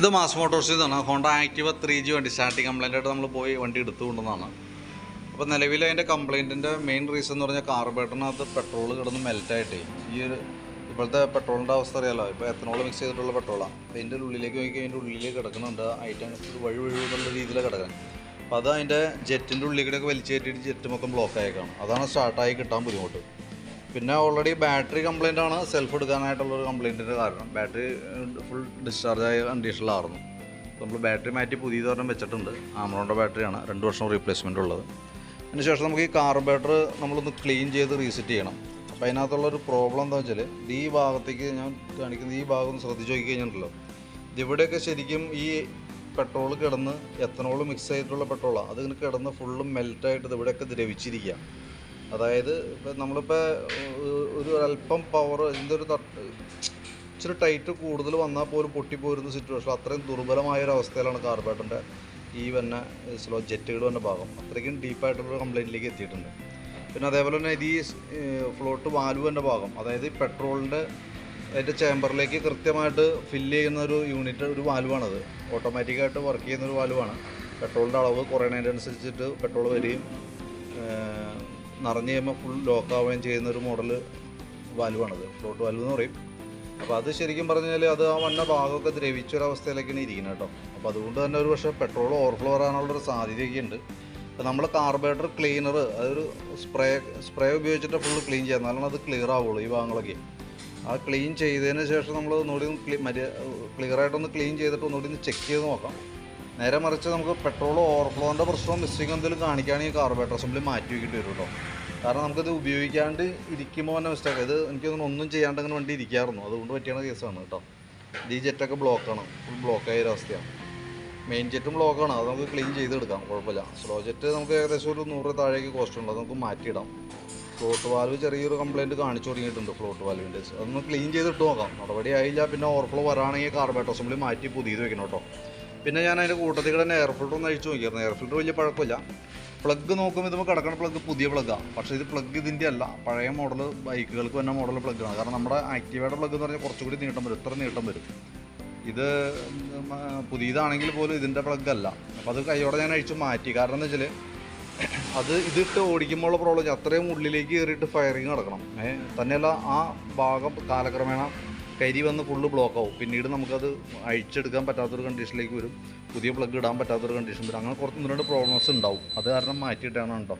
ഇത് മാസ് മോട്ടോഴ്സിൽ നിന്നാണ് ഹോണ്ട ആക്റ്റീവ ത്രീ ജി വണ്ടി സ്റ്റാർട്ടിങ് കംപ്ലൈന്റ് ആയിട്ട് നമ്മൾ പോയി വണ്ടി എടുത്തു കൊണ്ടുവന്നതാണ് അപ്പോൾ നിലവിൽ അതിന്റെ കംപ്ലൈന്റിന്റെ മെയിൻ റീസൺ എന്ന് പറഞ്ഞാൽ കാർബേറ്ററിനകത്ത് പെട്രോൾ കിടന്ന് മെൽറ്റായിട്ടേ. ഈ ഒരു ഇപ്പോഴത്തെ പെട്രോളിന്റെ അവസ്ഥ അറിയാലോ? ഇപ്പോൾ എത്തനോൾ മിക്സ് ചെയ്തിട്ടുള്ള പെട്രോളാണ്. അപ്പോൾ അതിന്റെ ഉള്ളിലേക്ക് നോക്കി അതിന്റെ ഉള്ളിലേക്ക് കിടക്കുന്നുണ്ട്. ഐറ്റം വഴി വഴി രീതിയിൽ കിടക്കുന്നത് അപ്പോൾ അത് അതിന്റെ ജെറ്റിന്റെ ഉള്ളിലേക്കൊക്കെ വലിച്ചു കയറ്റിയിട്ട് ജെറ്റ് മൊത്തം ബ്ലോക്ക് ആയേക്കാണ്. അതാണ് സ്റ്റാർട്ടായി കിട്ടാൻ ബുദ്ധിമുട്ട്. പിന്നെ ഓൾറെഡി ബാറ്ററി കംപ്ലൈന്റ് ആണ്. സെൽഫ് എടുക്കാനായിട്ടുള്ളൊരു കംപ്ലൈന്റിന്റെ കാരണം. ബാറ്ററി ഫുൾ ഡിസ്ചാർജ് ആയ കണ്ടീഷനിലായിരുന്നു നമ്മൾ ബാറ്ററി മാറ്റി പുതിയത് ഒരെണ്ണം വെച്ചിട്ടുണ്ട്. ആമറോണിന്റെ ബാറ്ററിയാണ് രണ്ട് വർഷം റീപ്ലേസ്മെന്റ് ഉള്ളത്. അതിനുശേഷം നമുക്ക് ഈ കാർബേറ്റർ നമ്മളൊന്ന് ക്ലീൻ ചെയ്ത് റീസെറ്റ് ചെയ്യണം. അപ്പോൾ അതിനകത്തുള്ളൊരു പ്രോബ്ലം എന്താ വെച്ചാൽ ഈ ഭാഗത്തേക്ക് ഞാൻ കാണിക്കുന്ന ഈ ഭാഗം ശ്രദ്ധിച്ച് നോക്കി കഴിഞ്ഞിട്ടുണ്ടല്ലോ. ഇവിടെയൊക്കെ ശരിക്കും ഈ പെട്രോൾ കിടന്ന് എത്തനോൾ മിക്സ് ചെയ്തിട്ടുള്ള പെട്രോളാണ് അതിങ്ങനെ കിടന്ന് ഫുള്ളും മെൽറ്റായിട്ട് ഇവിടെയൊക്കെ ദ്രവിച്ചിരിക്കുക അതായത് ഇപ്പം നമ്മളിപ്പോൾ ഒരു അല്പം പവർ എന്തൊരു ഇച്ചിരി ടൈറ്റ് കൂടുതൽ വന്നാൽ പോലും പൊട്ടിപ്പോരുന്ന സിറ്റുവേഷൻ അത്രയും ദുർബലമായ ഒരു അവസ്ഥയിലാണ് കാർബേറ്ററിന്റെ ഈ വന്ന സ്ലോ ജെറ്റുകൾ വന്ന ഭാഗം. അത്രയ്ക്കും ഡീപ്പായിട്ടുള്ള കംപ്ലൈന്റിലേക്ക് എത്തിയിട്ടുണ്ട്. പിന്നെ അതേപോലെ തന്നെ ഇത് ഈ ഫ്ലോട്ട് വാൽവിന്റെ ഭാഗം. അതായത് ഈ പെട്രോളിന്റെ അതിന്റെ ചേമ്പറിലേക്ക് കൃത്യമായിട്ട് ഫില്ല് ചെയ്യുന്ന ഒരു യൂണിറ്റ് ഒരു വാൽവാണത് ഓട്ടോമാറ്റിക്കായിട്ട് വർക്ക് ചെയ്യുന്ന ഒരു വാൽവാണ് പെട്രോളിന്റെ അളവ് കുറയുന്നതിനനുസരിച്ചിട്ട് പെട്രോൾ വരികയും നിറഞ്ഞ് കഴിയുമ്പോൾ ഫുൾ ലോക്ക് ആവുകയും ചെയ്യുന്ന ഒരു മോഡൽ വാൽവാണത് ഫ്ലോട്ട് വാൽവ് എന്ന് പറയും. അപ്പോൾ അത് ശരിക്കും പറഞ്ഞാൽ അത് ആ വന്ന ഭാഗമൊക്കെ ദ്രവിച്ചൊരവസ്ഥയിലേക്കാണ് ഇരിക്കുന്നത് കേട്ടോ. അപ്പോൾ അതുകൊണ്ട് തന്നെ ഒരു പക്ഷേ പെട്രോൾ ഓവർഫ്ലോ വരാനുള്ളൊരു സാധ്യതയൊക്കെ ഉണ്ട് അപ്പോൾ നമ്മൾ കാർബേറ്റർ ക്ലീനർ അതൊരു സ്പ്രേ സ്പ്രേ ഉപയോഗിച്ചിട്ട് ഫുൾ ക്ലീൻ ചെയ്യാം എന്നാലാണ് അത് ക്ലിയർ ആവുള്ളൂ ഈ ഭാഗങ്ങളൊക്കെ. ആ ക്ലീൻ ചെയ്തതിന് ശേഷം നമ്മൾ ഒന്നുകൂടി ക്ലീ മര്യാദ ക്ലിയറായിട്ടൊന്ന് ക്ലീൻ ചെയ്തിട്ട് ഒന്നുകൂടി ഒന്ന് ചെക്ക് ചെയ്ത് നോക്കാം. നേരെ മറിച്ച് നമുക്ക് പെട്രോൾ ഓവർഫ്ലോന്റെ പ്രശ്നവും മിസ്സിംഗ് എന്തെങ്കിലും കാണിക്കുകയാണെങ്കിൽ കാർബറേറ്റർ അസംബ്ലി മാറ്റി വയ്ക്കേണ്ടി വരും കേട്ടോ. കാരണം നമുക്കിത് ഉപയോഗിക്കാണ്ട് ഇരിക്കുമ്പോൾ തന്നെ മിസ്റ്റേക്ക് ഇത് എനിക്ക് ഒന്നും ചെയ്യാണ്ട് അങ്ങനെ വണ്ടി ഇരിക്കാറുന്നു അതുകൊണ്ട് പറ്റിയാണ് കേസാണ് കേട്ടോ. ഈ ജെറ്റൊക്കെ ബ്ലോക്കാണ് ഫുൾ ബ്ലോക്ക് ഒരു അവസ്ഥയാണ്. മെയിൻ ജെറ്റും ബ്ലോക്കാണ് അത് നമുക്ക് ക്ലീൻ ചെയ്തെടുക്കാം. കുഴപ്പമില്ല. സ്ലോ ജെറ്റ് നമുക്ക് ഏകദേശം ഒരു നൂറ് താഴേക്ക് കോസ്റ്റ് ഉണ്ട്. അത് നമുക്ക് മാറ്റിയിടാം. ഫ്ലോട്ട് വാൽവ് ചെറിയൊരു കംപ്ലയിന്റ് കാണിച്ചു തുടങ്ങിയിട്ടുണ്ട് ഫ്ലോട്ട് വാൽവിന്റെ അതൊന്ന് ക്ലീൻ ചെയ്തിട്ട് നോക്കാം. നടപടി ആയില്ല പിന്നെ ഓവർഫ്ലോ വരാണെങ്കിൽ കാർബേറ്റ് അസംബ്ലി മാറ്റി പുതിയത് വെക്കണം കേട്ടോ. പിന്നെ ഞാൻ അതിന്റെ കൂട്ടത്തിൽ തന്നെ എയർ ഫിൽറ്റർ ഒന്ന് അഴിച്ചു നോക്കിയായിരുന്നു. എയർ ഫിൽറ്റർ വലിയ പഴക്കമില്ല. പ്ലഗ് നോക്കുമ്പോൾ ഇതുമ്പോൾ കിടക്കുന്ന പ്ലഗ് പുതിയ പ്ലഗ്ഗാണ് പക്ഷേ ഇത് പ്ലഗ് ഇതിന്റെ അല്ല. പഴയ മോഡൽ ബൈക്കുകൾക്ക് തന്നെ മോഡൽ പ്ലഗ്ഗാണ് കാരണം നമ്മുടെ ആക്റ്റീവയുടെ പ്ലഗ് എന്ന് പറഞ്ഞാൽ കുറച്ചുകൂടി നീട്ടം വരും. ഇത്ര നീട്ടം വരും. ഇത് പുതിയതാണെങ്കിൽ പോലും ഇതിന്റെ പ്ലഗ് അല്ല. അപ്പോൾ അത് കൈയോടെ ഞാൻ അഴിച്ചു മാറ്റി. കാരണം എന്താ വെച്ചാൽ അത് ഇതിട്ട് ഓടിക്കുമ്പോഴുള്ള പ്രോബ്ലം അത്രയും ഉള്ളിലേക്ക് കയറിയിട്ട് ഫയറിങ് നടക്കണം. ഏഹ് തന്നെയല്ല ആ ഭാഗം കാലക്രമേണ കരി വന്ന് ഫുള്ള് ബ്ലോക്ക് ആവും. പിന്നീട് നമുക്കത് അഴിച്ചെടുക്കാൻ പറ്റാത്തൊരു കണ്ടീഷനിലേക്ക് വരും. പുതിയ പ്ലഗ് ഇടാൻ പറ്റാത്തൊരു കണ്ടീഷൻ വരും. അങ്ങനെ കുറച്ച് രണ്ട് പ്രോബ്ലംസ് ഉണ്ടാവും. അത് കാരണം മാറ്റിയിട്ടാണ് ഉണ്ടോ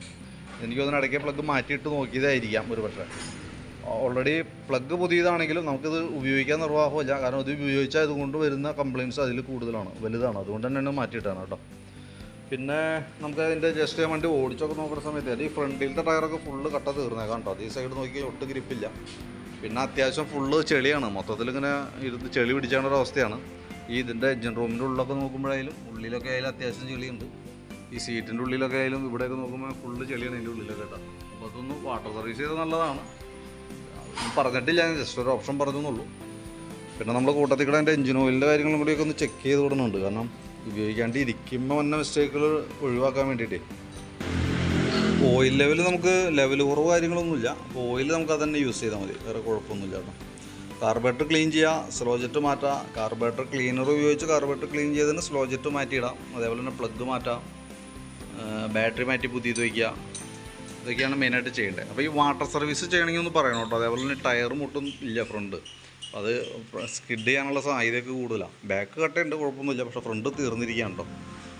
എനിക്ക് തോന്നുന്നു ഇടയ്ക്ക് പ്ലഗ് മാറ്റിയിട്ട് നോക്കിയതായിരിക്കാം ഒരു പക്ഷേ ഓൾറെഡി പ്ലഗ് പുതിയതാണെങ്കിലും നമുക്കിത് ഉപയോഗിക്കാൻ നിർവാഹമില്ല കാരണം ഇത് ഉപയോഗിച്ചാൽ ഇതുകൊണ്ട് വരുന്ന കംപ്ലയിൻസ് അതിൽ കൂടുതലാണ് വലുതാണ്. അതുകൊണ്ട് തന്നെയാണ് മാറ്റിയിട്ടാണ് കേട്ടോ. പിന്നെ നമുക്ക് അതിന്റെ ജസ്റ്റ് വണ്ടി ഓടിച്ചൊക്കെ നോക്കുന്ന സമയത്ത് ഈ ഫ്രണ്ടിലത്തെ ടയറൊക്കെ ഫുള്ള് കട്ട തീർന്നേക്കാം കേട്ടോ. ഈ സൈഡ് നോക്കി ഒട്ടും ഗ്രിപ്പില്ല പിന്നെ അത്യാവശ്യം ഫുള്ള് ചെളിയാണ്. മൊത്തത്തിൽ ഇങ്ങനെ ഇരുന്ന് ചെളി പിടിച്ചാണ് ഒരു അവസ്ഥയാണ്. ഈ ഇതിന്റെ എഞ്ചിൻ റൂമിന്റെ ഉള്ളിലൊക്കെ നോക്കുമ്പോഴായാലും ഉള്ളിലൊക്കെ ആയാലും അത്യാവശ്യം ചെളിയുണ്ട്. ഈ സീറ്റിന്റെ ഉള്ളിലൊക്കെ ആയാലും ഇവിടെയൊക്കെ നോക്കുമ്പോൾ ഫുള്ള് ചെളിയാണ് അതിന്റെ ഉള്ളിലൊക്കെ കേട്ടോ. അപ്പോൾ അതൊന്ന് വാട്ടർ സർവീസ് ചെയ്ത് നല്ലതാണ്. പറഞ്ഞിട്ടില്ല ഞാൻ ജസ്റ്റ് ഒരു ഓപ്ഷൻ പറഞ്ഞെന്നുള്ളൂ. പിന്നെ നമ്മൾ കൂട്ടത്തിൽ കൂടെ അതിന്റെ എഞ്ചിൻ ഓയിലിന്റെ കാര്യങ്ങളും കൂടിയൊക്കെ ഒന്ന് ചെക്ക് ചെയ്ത് വിടുന്നുണ്ട് കാരണം ഉപയോഗിക്കാണ്ട് ഇരിക്കുമ്പോൾ വന്ന മിസ്റ്റേക്കുകൾ ഒഴിവാക്കാൻ വേണ്ടിയിട്ടേ ഓയിൽ ലെവൽ നമുക്ക് ലെവൽ കുറവ് കാര്യങ്ങളൊന്നുമില്ല. അപ്പോൾ ഓയിൽ നമുക്ക് അത് തന്നെ യൂസ് ചെയ്താൽ മതി. വേറെ കുഴപ്പമൊന്നുമില്ല കേട്ടോ. കാർബേറ്റർ ക്ലീൻ ചെയ്യുക സ്ലോ ജെറ്റ് മാറ്റാം. കാർബേറ്റർ ക്ലീനർ ഉപയോഗിച്ച് കാർബേറ്റർ ക്ലീൻ ചെയ്തതിന് സ്ലോ ജെറ്റ് മാറ്റിയിടാം. അതേപോലെ തന്നെ പ്ലഗ് മാറ്റാം. ബാറ്ററി മാറ്റി പുതിയത് വയ്ക്കുക. ഇതൊക്കെയാണ് മെയിനായിട്ട് ചെയ്യേണ്ടത്. അപ്പോൾ ഈ വാട്ടർ സർവീസ് ചെയ്യണമെങ്കിൽ ഒന്ന് പറയണം കേട്ടോ. അതേപോലെ തന്നെ ടയർ മുട്ടും ഇല്ല ഫ്രണ്ട് അത് സ്കിഡ് ചെയ്യാനുള്ള സാധ്യതയൊക്കെ കൂടുതലാണ് ബാക്ക് കട്ടുണ്ട് കുഴപ്പമൊന്നുമില്ല. പക്ഷേ ഫ്രണ്ട് തീർന്നിരിക്കുകയാണ് കേട്ടോ.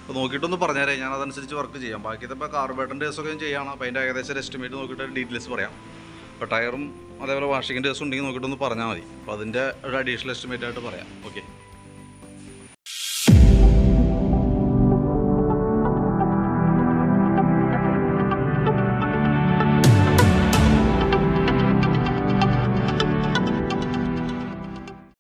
അപ്പോൾ നോക്കിയിട്ടൊന്ന് പറഞ്ഞേരേ ഞാൻ അതനുസരിച്ച് വർക്ക് ചെയ്യാം. ബാക്കിയത്തെ ഇപ്പോൾ കാർബേറ്ററിന്റെ കേസൊക്കെ ഞാൻ ചെയ്യണം. അപ്പോൾ അതിന്റെ ഏകദേശം എസ്റ്റിമേറ്റ് നോക്കിയിട്ട് ഡീറ്റെയിൽസ് പറയാം. അപ്പോൾ ടയറും അതേപോലെ വാഷിങ്ങിന്റെ ഡേസ് ഉണ്ടെങ്കിൽ നോക്കിയിട്ടൊന്ന് പറഞ്ഞാൽ മതി. അപ്പോൾ അതിന്റെ ഒരു അഡീഷണൽ എസ്റ്റിമേറ്റ് ആയിട്ട് പറയാം. ഓക്കെ